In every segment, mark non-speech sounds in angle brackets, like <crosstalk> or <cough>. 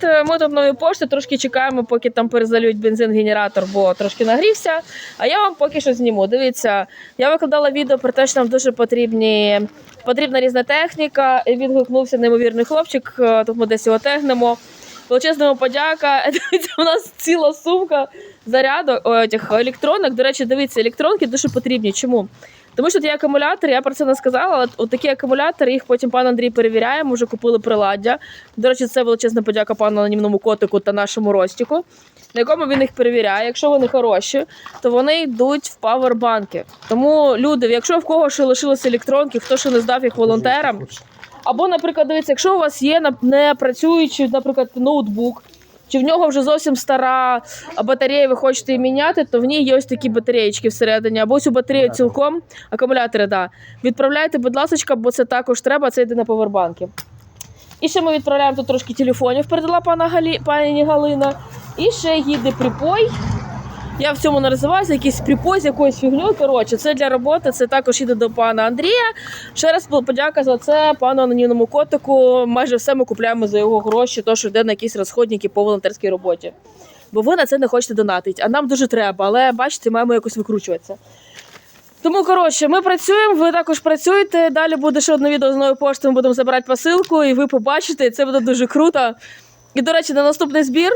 привіт! Ми тут новій трошки чекаємо, поки там перезалюють бензин-генератор, бо трошки нагрівся. А я вам поки що зніму. Дивіться, я викладала відео про те, що нам дуже потрібні, потрібна різна техніка. І відгукнувся неймовірний хлопчик. е, Тут ми десь його тегнемо. Величезна йому подяка. <laughs> Дивіться, у нас ціла сумка заряду о, тих електронок. До речі, дивіться, електронки дуже потрібні. Чому? Тому що є акумулятори, я про це не сказала, але от такі акумулятори, їх потім пан Андрій перевіряє, ми вже купили приладдя. До речі, це величезна подяка пану анонімному котику та нашому Ростіку, на якому він їх перевіряє. Якщо вони хороші, то вони йдуть в павербанки. Тому люди, якщо в кого ще лишилися електронки, хто ще не здав їх волонтерам, або, наприклад, дивіться, якщо у вас є не працюючий, наприклад, ноутбук, чи в нього вже зовсім стара батарея, ви хочете її міняти, то в ній є ось такі батареєчки всередині, або цю батарею цілком, акумулятори, да. Відправляйте, будь ласка, бо це також треба, це йде на повербанки. І ще ми відправляємо тут трошки телефонів, передала пана Галі, пані Галина. І ще їде припой. Я в цьому не розвиваюся, якийсь припой з якоюсь фігньою. Коротше, це для роботи, це також їде до пана Андрія. Ще раз подяка за це пану анонімному котику. Майже все ми купуємо за його гроші, то що йде на якісь розходники по волонтерській роботі. Бо ви на це не хочете донатити, а нам дуже треба, але бачите, маємо якось викручуватися. Тому, коротше, ми працюємо, ви також працюєте. Далі буде ще одне відео з нової пошти, ми будемо забирати посилку, і ви побачите, і це буде дуже круто. І, до речі, на наступний збір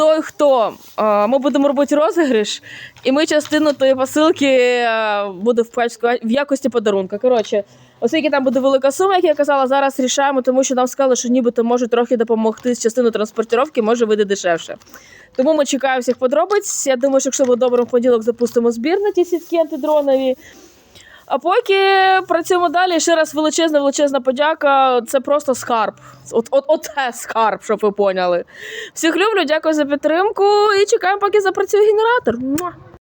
той, хто ми будемо робити розіграш, і ми частину тої посилки буде в якості подарунка. Коротше, оскільки там буде велика сума, як я казала, зараз рішаємо, тому що нам сказали, що нібито можуть трохи допомогти з частиною транспортировки, може вийде дешевше. Тому ми чекаємо всіх подробиць. Я думаю, що якщо буде добре, в понеділок запустимо збір на ті сітки антидронові. А поки працюємо далі, ще раз величезна, величезна подяка. Це просто скарб. От, от, оце скарб, щоб ви поняли. Всіх люблю, дякую за підтримку і чекаємо, поки запрацює генератор.